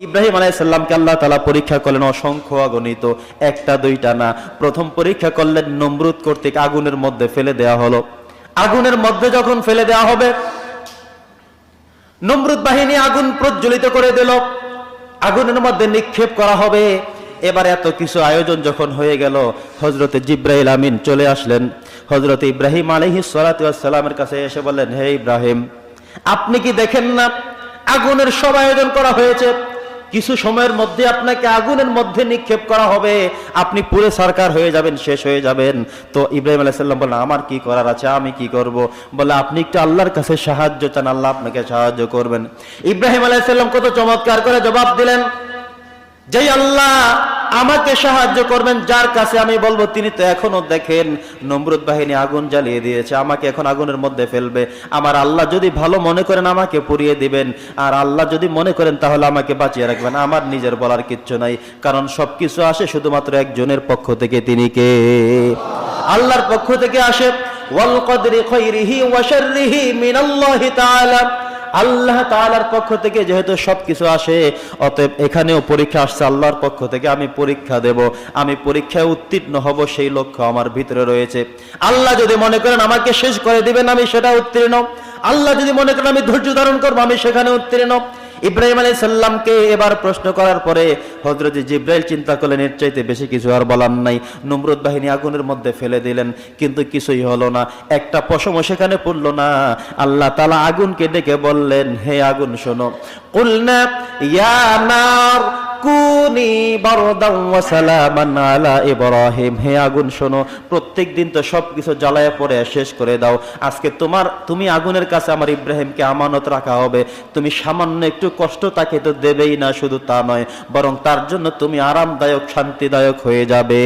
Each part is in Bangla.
ইব্রাহিম আলাইসাল্লামকে আল্লাহ তালা পরীক্ষা করলেন অসংখ্য অগণিত একটা, দুইটা না। প্রথম পরীক্ষা করলেন নমরুদ কর্তৃক আগুনের মধ্যে ফেলে দেয়া হলো। আগুনের মধ্যে যখন ফেলে দেয়া হবে, নমরুদ বাহিনী আগুন প্রজ্বলিত করে দিল। আগুনের মধ্যে নিক্ষেপ করা হবে। এবার এত কিছু আয়োজন যখন হয়ে গেল হজরতে জিব্রাহিল আমিন চলে আসলেন। হজরত ইব্রাহিম আলহি সালামের কাছে এসে বললেন, হে ইব্রাহিম, আপনি কি দেখেন না? আগুনের সব আয়োজন করা হয়েছে। কিছু সময়ের মধ্যে আপনাকে আগুনের মধ্যে নিক্ষেপ করা হবে। আপনি পুরে সরকার হয়ে যাবেন, শেষ হয়ে যাবেন। তো ইব্রাহিম আলাইসাল্লাম বলেন আমার কি করার আছে? আমি কি করব? বলে, আপনি একটু আল্লাহর কাছে সাহায্য চান, আল্লাহ আপনাকে সাহায্য করবেন। ইব্রাহিম আলাইসাল্লাম কত চমৎকার করে জবাব দিলেন। যেই আল্লাহ আমাকে সাহায্য করবেন, যার কাছে আমি বলব, তিনি তো এখনও দেখেন, নমরুদ বাহিনী আগুন জ্বালিয়ে দিয়েছে, আমাকে এখন আগুনের মধ্যে ফেলবে। আমার আল্লাহ যদি ভালো মনে করেন, আমাকে পুড়িয়ে দিবেন। আর আল্লাহ যদি মনে করেন, তাহলে আমাকে বাঁচিয়ে রাখবেন। আমার নিজের বলার কিচ্ছু নাই, কারণ সবকিছু আসে শুধুমাত্র একজনের পক্ষ থেকে, তিনি কে? আল্লাহর পক্ষ থেকে আসে ওয়াল কদরি খৈরিহি ওয়া শাররিহি মিনাল্লাহি তাআলা। আল্লাহ তালার পক্ষ থেকে যেহেতু সবকিছু আসে, অতএব এখানেও পরীক্ষা আসছে আল্লাহর পক্ষ থেকে, আমি পরীক্ষা দেব, আমি পরীক্ষায় উত্তীর্ণ হব সেই লক্ষ্য আমার ভিতরে রয়েছে। আল্লাহ যদি মনে করেন আমাকে শেষ করে দিবেন, আমি সেটা উত্তীর্ণ। আল্লাহ যদি মনে করেন আমি ধৈর্য ধারণ করব, আমি সেখানে উত্তীর্ণ। ইব্রাহিম আলী সাল্লামকে এবার প্রশ্ন করার পরে হজরত জিব্রাইল চিন্তা করলেন, এর চাইতে বেশি কিছু আর বলার নাই। নমরুদ বাহিনী আগুনের মধ্যে ফেলে দিলেন, কিন্তু কিছুই হলো না। একটা পশম সেখানে পড়ল না। আল্লাহ তালা আগুনকে ডেকে বললেন, হে আগুন শোনো। কুলনা, ইয়া নার কুনি বারদাম ওয়া সালামান আলা ইব্রাহিম। হে আগুন শোনো, প্রত্যেক দিন তো জ্বালায় পড়ে, শেষ করে দাও। আজকে তোমার, তুমি আগুনের কাছে আমার ইব্রাহিমকে আমানত রাখা হবে। তুমি সামান্য একটু কষ্ট তাকে তো দেবেই না, শুধু তা নয়, বরং তার জন্য তুমি আরামদায়ক, শান্তিদায়ক হয়ে যাবে।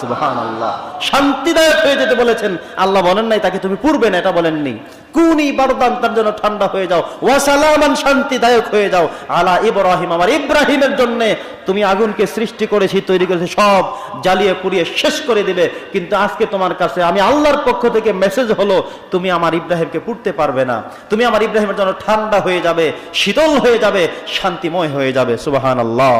সুবহানাল্লাহ। শান্তিদায়ক হয়ে যেতে বলেছেন। আল্লাহ বলেন নাই, তাকে তুমি পূর্বে না এটা বলেননি। কুনি বারদান, তার জন্য ঠান্ডা হয়ে যাও। ওয়াসালামান শান্তিদায়ক হয়ে যাও। আলা ইব্রাহিম, আমার ইব্রাহিমের জন্য তুমি আগুনকে সৃষ্টি করেছি, তৈরি করেছি, সব জ্বালিয়ে পুড়িয়ে শেষ করে দিবে। কিন্তু আজকে তোমার কাছে আমি আল্লাহর পক্ষ থেকে মেসেজ হলো, তুমি আমার ইব্রাহিমকে পুড়তে পারবে না। তুমি আমার ইব্রাহিমের জন্য ঠান্ডা হয়ে যাবে, শীতল হয়ে যাবে, শান্তিময় হয়ে যাবে। সুবাহান আল্লাহ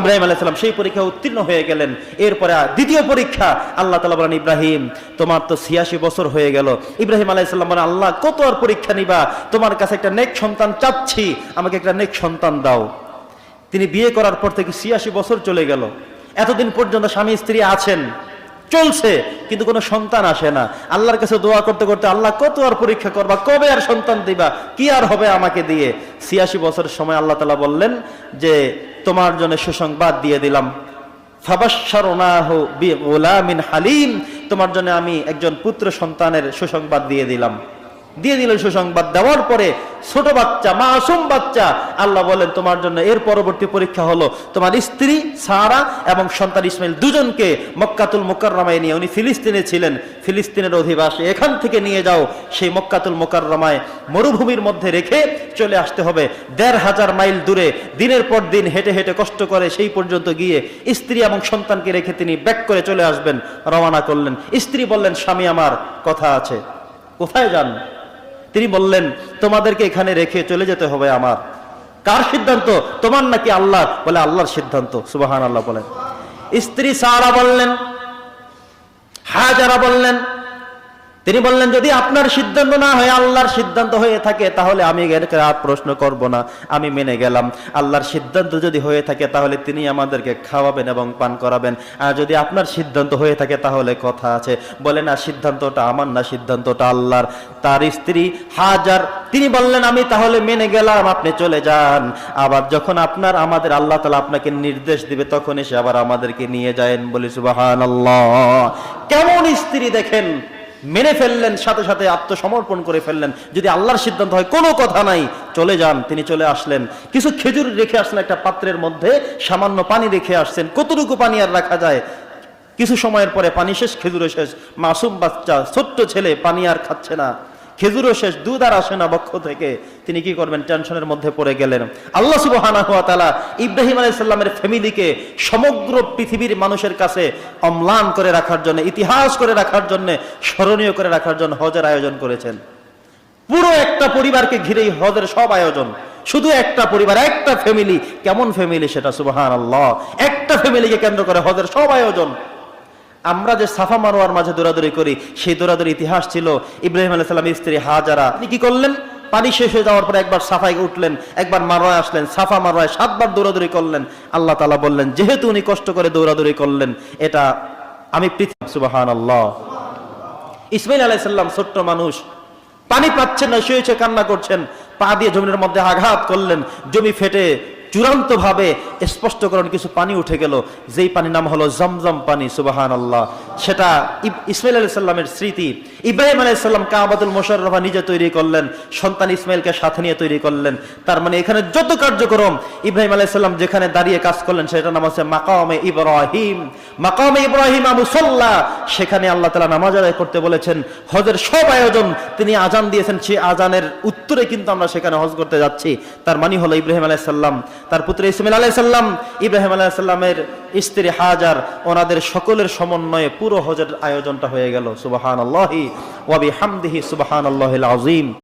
ইব্রাহিম আলাইসালাম সেই পরীক্ষা উত্তীর্ণ হয়ে গেলেন। এরপরে দ্বিতীয় পরীক্ষা, আল্লাহ তালা বলেন, ইব্রাহিম, তোমার তো ছিয়াশি বছর হয়ে গেল। ইব্রাহিম আলাইসাল্লাম বলেন, আল্লাহ, কত আর পরীক্ষা নিবা? তোমার কাছে একটা নেক সন্তান চাচ্ছি। আমাকে একটা নেক সন্তান দাও। তিনি বিয়ে করার পর থেকে ছিয়াশি বছর চলে গেল। এতদিন পর্যন্ত স্বামী স্ত্রী আছেন। চলছে, কিন্তু কোনো সন্তান আসে না। আল্লাহর কাছে দোয়া করতে করতে আল্লাহ কত আর পরীক্ষা করবা, কবে আর সন্তান দিবা, কি আর হবে আমাকে দিয়ে? ছিয়াশি বছরের সময় আল্লাহ তালা বললেন যে, তোমার জন্য সুসংবাদ দিয়ে দিলাম। হালিম। তোমার জন্য আমি একজন পুত্র সন্তানের সুসংবাদ দিয়ে দিলাম। দিয়ে দিল সুসংবাদ, দেওয়ার পরে ছোট বাচ্চা, মাসুম বাচ্চা, আল্লাহ বলেন তোমার জন্য এর পরবর্তী পরীক্ষা হলো তোমার স্ত্রী সারা এবং সন্তান ইসমাইল দুজনকে মক্কাতুল মোকাররমায় নিয়ে। উনি ফিলিস্তিনে ছিলেন। ফিলিস্তিনের অধিবাসী, এখান থেকে নিয়ে যাও। সেই মক্কাতুল মোকাররমায় মরুভূমির মধ্যে রেখে চলে আসতে হবে। দেড় হাজার মাইল দূরে, দিনের পর দিন হেঁটে হেঁটে কষ্ট করে সেই পর্যন্ত গিয়ে স্ত্রী এবং সন্তানকে রেখে তিনি ব্যাক করে চলে আসবেন, রওনা করলেন। স্ত্রী বললেন, স্বামী আমার, কথা আছে। কোথায় যান? তিনি বললেন, তোমাদেরকে এখানে রেখে চলে যেতে হবে আমার। কার সিদ্ধান্ত? তোমার নাকি আল্লাহ বলে আল্লাহর সিদ্ধান্ত। সুবাহান আল্লাহ বলেন। স্ত্রী সারা বললেন, হাজারা বললেন তিনি বললেন, যদি আপনার সিদ্ধান্ত না হয়, আল্লাহর সিদ্ধান্ত হয়ে থাকে, তাহলে আমি আর প্রশ্ন করব না। আমি মেনে গেলাম। আল্লাহর সিদ্ধান্ত যদি হয়ে থাকে, তাহলে তিনি আমাদেরকে খাওয়াবেন এবং পান করাবেন। আর যদি আপনার সিদ্ধান্ত হয়ে থাকে, তাহলে কথা আছে। বলে, না, সিদ্ধান্তটা আমার না, সিদ্ধান্তটা আল্লাহর। তার স্ত্রী হাজার, তিনি বললেন, আমি তাহলে মেনে গেলাম, আপনি চলে যান। আবার যখন আপনার, আমাদের আল্লাহ তালা আপনাকে নির্দেশ দিবে তখন এসে আবার আমাদেরকে নিয়ে যায়েন বলি সুবাহান আল্লাহ কেমন স্ত্রী দেখেন? মেনে ফেললেন, সাথে সাথে আত্মসমর্পণ করে ফেললেন। যদি আল্লাহর সিদ্ধান্ত হয়, কোনো কথা নাই, চলে যান, তিনি চলে আসলেন। কিছু খেজুর রেখে আসলেন একটা পাত্রের মধ্যে, সামান্য পানি রেখে আসছেন। কতটুকু পানি আর রাখা যায়? কিছু সময়ের পরে পানি শেষ খেজুরে শেষ। মাসুম বাচ্চা, ছোট্ট ছেলে, পানি আর খাচ্ছে না। খেজুরও শেষ দুধ আর আসে না বক্ষ থেকে। তিনি কি করবেন? টেনশনের মধ্যে পড়ে গেলেন। আল্লাহ সুবহানাহু ওয়া তাআলা ইব্রাহিম আলাইহিস সালামের ফ্যামিলিকে সমগ্র পৃথিবীর মানুষের কাছে অম্লান করে রাখার জন্য, ইতিহাস করে রাখার জন্য, স্মরণীয় করে রাখার জন্য হজের আয়োজন করেছেন। পুরো একটা পরিবারকে ঘিরেই হজের সব আয়োজন। শুধু একটা পরিবার, একটা ফ্যামিলি। কেমন ফ্যামিলি সেটা? সুবাহান আল্লাহ একটা ফ্যামিলিকে কেন্দ্র করে হজের সব আয়োজন। আমরা যে সাফা মারোয়ার মাঝে দৌড়াদৌড়ি করি, সেই দৌড়াদৌড়ি ইতিহাস ছিল ইব্রাহিম সালামের স্ত্রী হাজারা। তিনি কি করলেন? পানি শেষ হয়ে যাওয়ার পরে একবার সাফায় উঠলেন, একবার মারোয় আসলেন, সাফা মারোয় সাতবার দৌড়াদৌড়ি করলেন। আল্লাহ তালা বললেন, যেহেতু উনি কষ্ট করে দৌড়াদৌড়ি করলেন, এটা আমি পৃথিবী সুবাহান আল্লাহ ইসমাইল আলাইসাল্লাম ছোট্ট মানুষ, পানি পাচ্ছেন না শুয়েছে কান্না করছেন, পা দিয়ে জমিনের মধ্যে আঘাত করলেন, জমি ফেটে চূড়ান্ত ভাবে স্পষ্টকরণ কিছু পানি উঠে গেল। যেই পানির নাম হলো জমজম পানি সুবাহান আল্লাহ সেটা ইসমাইল আলাইসাল্লামের স্মৃতি। ইব্রাহিম আলাইসাল্লাম কাবাতুল মোশাররফা নিজে তৈরি করলেন, সন্তান ইসমাইলকে সাথে নিয়ে তৈরি করলেন। তার মানে এখানে যত কার্যক্রম ইব্রাহিম আলাইসাল্লাম যেখানে দাঁড়িয়ে কাজ করলেন সেটা নাম হচ্ছে মাকামে ইব্রাহিম। মাকামে ইব্রাহিম আবু সাল্লাহ সেখানে আল্লাহ তালা নামাজ আদায় করতে বলেছেন, হজের সব আয়োজন তিনি আজান দিয়েছেন। সেই আজানের উত্তরে কিন্তু আমরা সেখানে হজ করতে যাচ্ছি। তার মানে হলো ইব্রাহিম আলাইসাল্লাম তার পুত্র ইসমাইল আলাইসাল্লাম ইব্রাহিম আলাইসাল্লামের স্ত্রী হাজার, ওনাদের সকলের সমন্বয়ে পুরো হজের আয়োজনটা হয়ে গেল। সুবাহান আল্লাহি ওয়াবি হামদিহি সুবাহান আল্লাহ আজিম